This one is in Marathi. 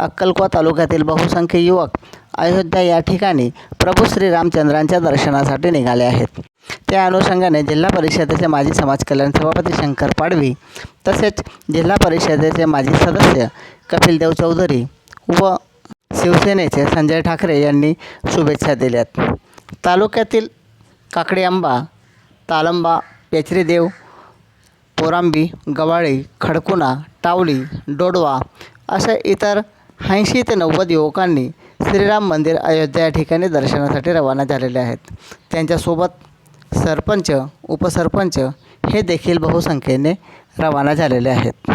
अक्कलकोवा तालुक्यातील बहुसंख्य युवक अयोध्या या ठिकाणी प्रभू श्रीरामचंद्रांच्या दर्शनासाठी निघाले आहेत. त्या अनुषंगाने जिल्हा परिषदेचे माजी समाज कल्याण सभापती शंकर पाडवी तसेच जिल्हा परिषदेचे माजी सदस्य कपिलदेव चौधरी व शिवसेनेचे संजय ठाकरे यांनी शुभेच्छा दिल्यात. तालुक्यातील काकडी आंबा तालंबा पेचरीदेव पोरांबी गवाळी खडकुणा टावली डोडवा अशा इतर ऐंशी ते नव्वद युवकांनी श्रीराम मंदिर अयोध्या या ठिकाणी दर्शनासाठी रवाना झालेले आहेत. त्यांच्यासोबत सरपंच उपसरपंच हे देखील बहुसंख्येने रवाना झालेले आहेत.